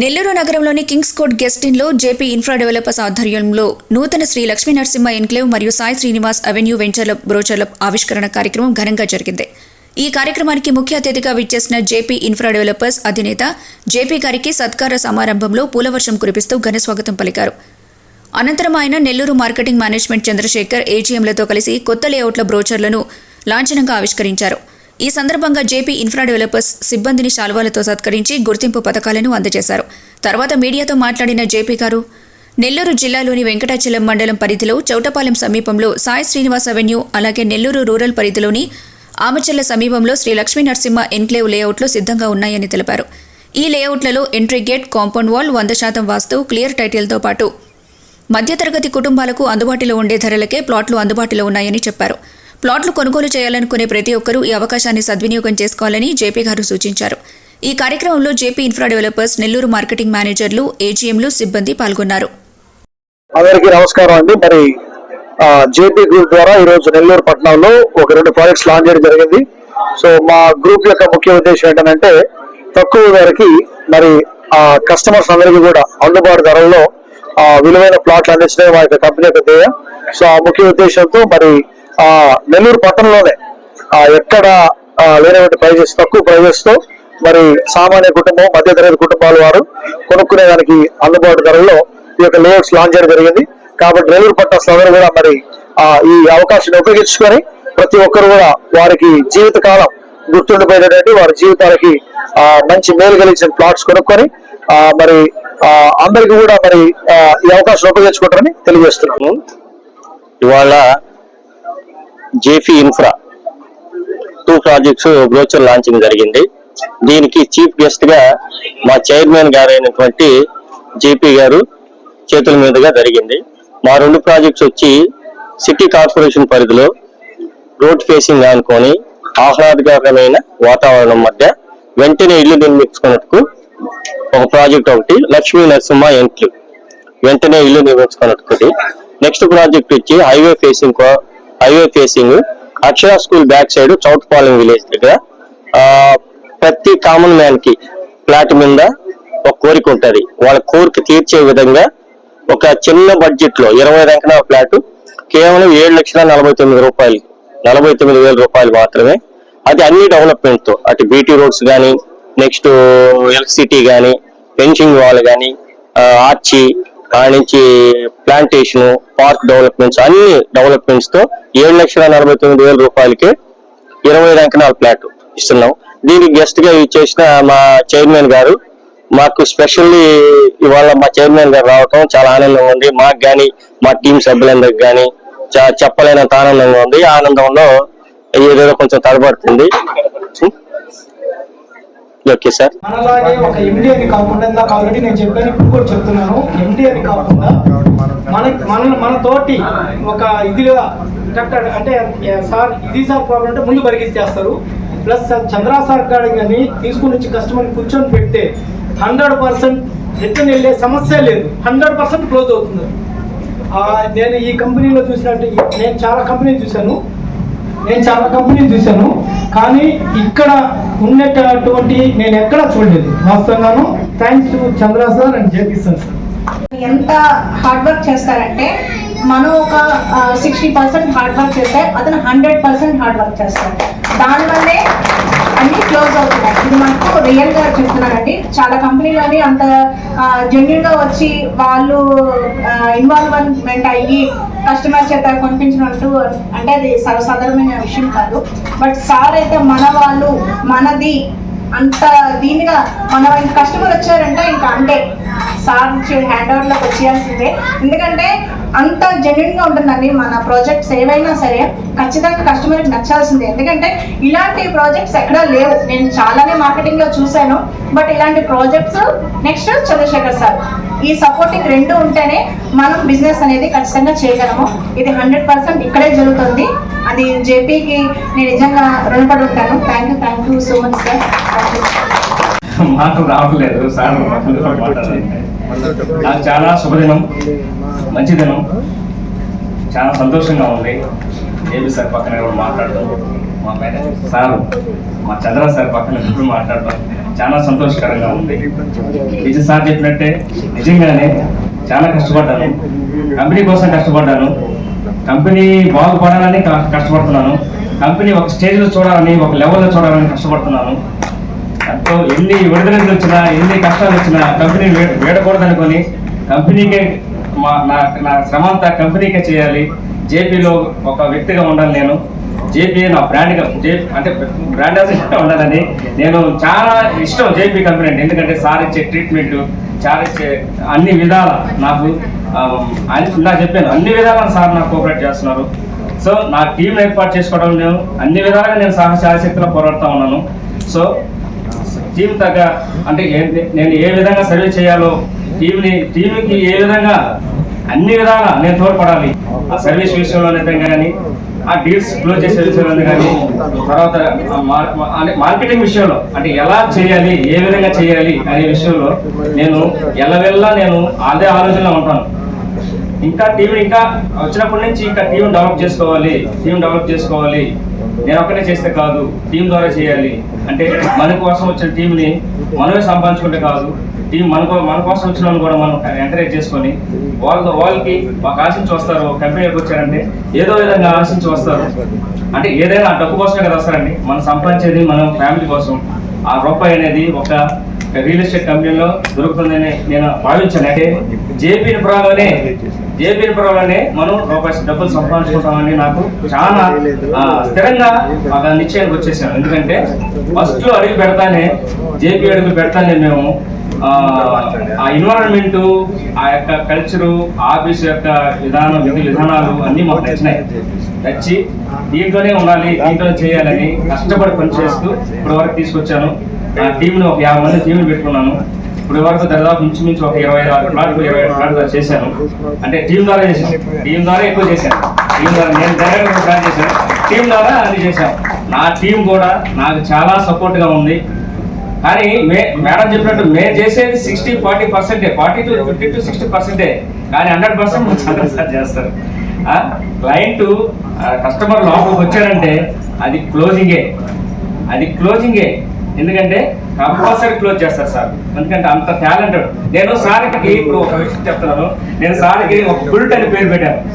నెల్లూరు నగరంలోని kings court guest ఇన్లో JP infra developers ఆధ్వర్యంలో నూతన శ్రీ లక్ష్మీ నరసింహ ఎన్క్లేవ్ మరియు సాయి శ్రీనివాస్ అవెన్యూ వెంచర్ల బ్రోచర్ల ఆవిష్కరణ కార్యక్రమం ఘనంగా జరిగింది. ఈ కార్యక్రమానికి ముఖ్య అతిథిగా విచ్చేసిన జేపీ ఇన్ఫ్రా డెవలపర్స్ అధినేత జేపీ గారికి సత్కార సమారంభంలో పూలవర్షం కురిపిస్తూ ఘన స్వాగతం పలికారు. అనంతరం ఆయన నెల్లూరు మార్కెటింగ్ మేనేజ్మెంట్ చంద్రశేఖర్ ఏజీఎంలతో కలిసి కొత్త లేఅవుట్ల బ్రోచర్లను లాంఛనంగా ఆవిష్కరించారు. ఈ సందర్భంగా జేపీ ఇన్ఫ్రా డెవలపర్స్ సిబ్బందిని శాల్వాలతో సత్కరించి గుర్తింపు పథకాలను అందజేశారు. తర్వాత మీడియాతో మాట్లాడిన జేపీ గారు నెల్లూరు జిల్లాలోని వెంకటాచలం మండలం పరిధిలో చౌటపాలెం సమీపంలో సాయి శ్రీనివాస్ అవెన్యూ అలాగే నెల్లూరు రూరల్ పరిధిలోని ఆమచల్ల సమీపంలో శ్రీ లక్ష్మీ నరసింహ ఎన్క్లేవ్ లేఅవుట్లు సిద్ధంగా ఉన్నాయని తెలిపారు. ఈ లేఅవుట్లలో ఎంట్రీ గేట్ కాంపౌండ్ వాల్ వంద శాతం వాస్తు క్లియర్ టైటిల్తో పాటు మధ్యతరగతి కుటుంబాలకు అందుబాటులో ఉండే ధరలకే ప్లాట్లు అందుబాటులో ఉన్నాయని చెప్పారు. ప్లాట్లు కొనుగోలు చేయాలనుకునే ప్రతి ఒక్కరూ ఈ అవకాశాన్ని సద్వినియోగం చేసుకోవాలని జేపీ గారు సూచించారు. ఈ కార్యక్రమంలో JP infra developers Nellore marketing మేనేజర్లు ఏజీఎంలు సిబ్బంది పాల్గొన్నారు. అందరికీ నమస్కారం అండి. మరి జేపీ గ్రూప్ ద్వారా ఈ రోజు నెల్లూరు పట్టణంలో ఒక రెండు ప్రాజెక్ట్స్ లాంచ్ చేయడం జరిగింది. సో మా గ్రూప్ యొక్క ముఖ్య ఉద్దేశం ఏంటంటే తక్కువ ధరకి మరి ఆ కస్టమర్స్ అందరికీ కూడా అందుబాటు ధరల్లో ఆ విలువైన ప్లాట్లు అందించడం మా యొక్క కంపెనీ యొక్క ధ్యేయం. సో ఆ ముఖ్య ఉద్దేశంతో మరి ఆ నెల్లూరు పట్టణంలోనే ఆ ఎక్కడ లేనటువంటి ప్రైజెస్ తక్కువ ప్రైజెస్తో మరి సామాన్య కుటుంబం మధ్యతరగతి కుటుంబాల వారు కొనుక్కునే దానికి అందుబాటు ధరల్లో ఈ యొక్క లేఅవుట్స్ లాంచ్ చేయడం జరిగింది. కాబట్టి నెల్లూరు పట్టణ అందరూ కూడా మరి ఆ ఈ అవకాశాన్ని ఉపయోగించుకొని ప్రతి ఒక్కరు కూడా వారికి జీవితకాలం గుర్తుండిపోయేటటువంటి వారి జీవితాలకి ఆ మంచి మేలు కలిగించిన ప్లాట్స్ కొనుక్కొని ఆ మరి ఆ అందరికీ కూడా మరి ఈ అవకాశం ఉపయోగించుకుంటారని తెలియజేస్తున్నాము ఇవాళ JP infra two projects brochure launching జరిగింది. దీనికి చీఫ్ గెస్ట్గా మా చైర్మన్ గారైనటువంటి జేపీ గారు చేతుల మీదుగా జరిగింది. మా రెండు ప్రాజెక్ట్స్ వచ్చి సిటీ కార్పొరేషన్ పరిధిలో రోడ్ ఫేసింగ్ అనుకొని ఆహ్లాదకరమైన వాతావరణం మధ్య వెంటనే ఇల్లు నిర్మించుకున్నట్టుకు ఒక ప్రాజెక్ట్ ఒకటి లక్ష్మీ నరసింహ ఎంట్రీ. వెంటనే ఇల్లు నిర్మించుకున్నట్టుకుంది. నెక్స్ట్ ప్రాజెక్ట్ వచ్చి highway facing highway facing Akshara school back side Chowtapalem village దగ్గర. ప్రతి కామన్ మ్యాన్కి ఫ్లాట్ మీద ఒక కోరిక ఉంటుంది. వాళ్ళ కోరిక తీర్చే విధంగా ఒక చిన్న బడ్జెట్లో ఇరవై రంకన ఫ్లాట్ కేవలం ఏడు లక్షల నలభై తొమ్మిది రూపాయలు నలభై తొమ్మిది వేల రూపాయలు మాత్రమే. అది అన్ని డెవలప్మెంట్తో అటు బీటీ రోడ్స్ కానీ నెక్స్ట్ ఎలక్ట్రిసిటీ కానీ పెన్షింగ్ వాల్ కానీ ఆర్చి కాడ నుంచి ప్లాంటేషన్ పార్క్ డెవలప్మెంట్స్ అన్ని డెవలప్మెంట్స్తో ఏడు లక్షల నలభై తొమ్మిది వేల రూపాయలకి ఇరవై అంకెనాల ప్లాట్ ఇస్తున్నాం. దీనికి గెస్ట్గా చేసిన మా చైర్మన్ గారు మాకు స్పెషల్లీ ఇవాళ మా చైర్మన్ గారు రావటం చాలా ఆనందంగా ఉంది. మాకు కానీ మా టీం సభ్యులందరికి కానీ చెప్పలేనంత ఆనందంగా ఉంది. ఆనందంలో ఏదేదో కొంచెం తడబడుతుంది. Okay sir. మనలాగే ఒక ఎండి అని కాకుండా ఇందాక ఆల్రెడీ నేను చెప్పాను ఇప్పుడు కూడా చెప్తున్నాను. ఎండి అని కాకుండా మన మన మన తోటి ఒక ఇదిగా కరెక్ట్ అంటే సార్ ఇది సార్ ప్రాబ్లం అంటే ముందు పరిగెత్తేస్తారు. ప్లస్ చంద్రా సార్ గాడి కానీ తీసుకుని వచ్చి కస్టమర్ కూర్చొని పెడితే హండ్రెడ్ పర్సెంట్ రిటర్న్ వెళ్ళే సమస్య లేదు. హండ్రెడ్ పర్సెంట్ క్లోజ్ అవుతుంది. నేను ఈ కంపెనీలో చూసినట్టు నేను చాలా కంపెనీలు చూశాను. నేను చాలా కంపెనీలు చూశాను కానీ ఇక్కడ ఉండేటటువంటి నేను ఎక్కడ చూడలేదు. వాస్తవంగాను thanks to Chandra sir and JP sir. ఎంత హార్డ్ వర్క్ చేస్తారంటే మనం ఒక సిక్స్టీ పర్సెంట్ హార్డ్ వర్క్ చేస్తే అతను హండ్రెడ్ పర్సెంట్ హార్డ్ వర్క్ చేస్తాడు. దానివల్లే అన్ని క్లోజ్ అవుతున్నాయి. ఇది మనకు రియల్గా చెప్తున్నానండి చాలా కంపెనీలని అంత జెన్యున్గా వచ్చి వాళ్ళు ఇన్వాల్వ్మెంట్ అయ్యి కస్టమర్ చేత కొనిపించినట్టు అంటే అది సర్వసాధారణమైన విషయం కాదు. బట్ సార్ అయితే మన వాళ్ళు మనది అంత దీనిగా మన కస్టమర్ వచ్చారంటే ఇంకా అంటే సార్ హ్యాండ్ ఓవర్లోకి వచ్చేయాల్సిందే. ఎందుకంటే అంత జెన్యున్గా ఉంటుందండి మన ప్రాజెక్ట్స్ ఏవైనా సరే ఖచ్చితంగా కస్టమర్కి నచ్చాల్సిందే. ఎందుకంటే ఇలాంటి ప్రాజెక్ట్స్ ఎక్కడా లేవు. నేను చాలానే మార్కెటింగ్లో చూశాను. బట్ ఇలాంటి ప్రాజెక్ట్స్ నెక్స్ట్ చంద్రశేఖర్ సార్ ఈ సపోర్టింగ్ రెండు ఉంటేనే మనం బిజినెస్ అనేది ఖచ్చితంగా చేయగలము. ఇది హండ్రెడ్ పర్సెంట్ ఇక్కడే జరుగుతుంది. అది జేపీకి నేను నిజంగా రుణపడి ఉంటాను. Thank you thank you so much sir మాకు రావట్లేదు సార్ నాకు చాలా శుభదినం మంచి దినం చాలా సంతోషంగా ఉంది. ఏబి సార్ పక్కన కూడా మాట్లాడడం మా మేనేజర్ సార్ మా చంద్ర సార్ పక్కన ఎప్పుడు మాట్లాడటం చాలా సంతోషకరంగా ఉంది. నిజ సార్ చెప్పినట్టే నిజంగానే చాలా కష్టపడ్డాను. కంపెనీ కోసం కష్టపడ్డాను. కంపెనీ బాగుపడాలని కష్టపడుతున్నాను. కంపెనీ ఒక స్టేజ్లో చూడాలని ఒక లెవెల్లో చూడాలని కష్టపడుతున్నాను. దాంతో ఎన్ని విడుదలలు వచ్చినా ఎన్ని కష్టాలు వచ్చినా కంపెనీ వేడకూడదనుకొని కంపెనీకే మా నా నా శ్రమ అంతా కంపెనీకే చేయాలి. జేపీలో ఒక వ్యక్తిగా ఉండాలి నేను. జేపీ నా బ్రాండ్ అంటే బ్రాండ్ అంబాసిడర్గా ఉండాలని నేను చాలా ఇష్టం జేపీ కంపెనీ అంటే. ఎందుకంటే సార్ ఇచ్చే ట్రీట్మెంట్ చాలా ఇచ్చే అన్ని విధాల నాకు ఇలా చెప్పాను అన్ని విధాలను సార్ నాకు కోఆపరేట్ చేస్తున్నారు. సో నా టీం ఏర్పాటు చేసుకోవడం నేను అన్ని విధాలుగా నేను సాహసాశక్తిలో పోరాడుతూ ఉన్నాను. సో టీం తగ్గ అంటే నేను ఏ విధంగా సర్వీస్ చేయాలో టీంని టీంకి ఏ విధంగా అన్ని విధాలా నేను తోడ్పడాలి. ఆ సర్వీస్ విషయంలోనే కానీ ఆ డీల్స్ క్లోజ్ చేసే విషయంలో కానీ తర్వాత మార్- అంటే మార్కెటింగ్ విషయంలో అంటే ఎలా చేయాలి ఏ విధంగా చేయాలి అనే విషయంలో నేను ఎల్లవెల్లా నేను అదే ఆలోచనలో ఉంటాను. ఇంకా టీం ఇంకా వచ్చినప్పటి నుంచి ఇంకా టీం డెవలప్ చేసుకోవాలి టీం డెవలప్ చేసుకోవాలి. నేను ఒక్కనే చేస్తే కాదు టీం ద్వారా చేయాలి. అంటే మన కోసం వచ్చిన టీంని మనమే సంపాదించుకుంటే కాదు టీం మన మన కోసం వచ్చిన కూడా మనం ఎంకరేజ్ చేసుకొని వాళ్ళతో వాళ్ళకి మాకు ఆశించి వస్తారు కంపెనీకి వచ్చారంటే ఏదో విధంగా ఆశించి వస్తారు. అంటే ఏదైనా డబ్బు కోసమే కదా వస్తారండి. మనం సంపాదించేది మనం ఫ్యామిలీ కోసం. ఆ రూపాయి అనేది ఒక రియల్ ఎస్టేట్ కంపెనీలో దొరుకుతుందని నేను భావించాను. అంటే జేపీ పురాలోనే జేపీ పురాలోనే మనం రూపాయి డబ్బులు సంపాదించుకుంటామని నాకు చాలా స్థిరంగా ఒక నిశ్చయానికి వచ్చేసాను. ఎందుకంటే ఫస్ట్లో అడుగు పెడతానే జేపీ అడుగు పెడతానే మేము ఆ, ఆ ఎన్వైరన్మెంట్ ఆ యొక్క కల్చరు ఆఫీస్ యొక్క విధానం విధి విధానాలు అన్నీ మాకు నచ్చినాయి. నచ్చి దీంట్లోనే ఉండాలి దీంట్లో చేయాలని కష్టపడి పని చేస్తూ ఇప్పటి వరకు తీసుకొచ్చాను. నా టీంను ఒక యాభై మంది టీంలు పెట్టుకున్నాను. ఇప్పుడు వరకు దాదాపు ఇంచుమించు ఒక ఇరవై ఆరు ప్లాట్లు ఇరవై ఆరు ప్లాట్లు చేశాను. అంటే టీం ద్వారా చేశాను. టీం ద్వారా ఎక్కువ చేశాను. టీం ద్వారా నేను డైరెక్ట్ ప్లాన్ చేశాను. టీం ద్వారా అన్ని చేశాను. నా టీం కూడా నాకు చాలా సపోర్ట్గా ఉంది. కానీ మే మేడం చెప్పినట్టు మేము చేసేది సిక్స్టీ ఫార్టీ పర్సెంటే forty to fifty to sixty పర్సెంటే కానీ హండ్రెడ్ పర్సెంట్ మా చంద్ర సార్ చేస్తారు. క్లయింట్ కస్టమర్ లోపలికి వచ్చారంటే అది క్లోజింగే అది క్లోజింగే ఎందుకంటే కంపల్సరీ క్లోజ్ చేస్తారు సార్. ఎందుకంటే అంత టాలెంటెడ్ నేను సార్కి ఇప్పుడు ఒక విషయం చెప్తున్నాను. నేను సార్కి ఒక బుల్ట్ అని పేరు పెట్టాను.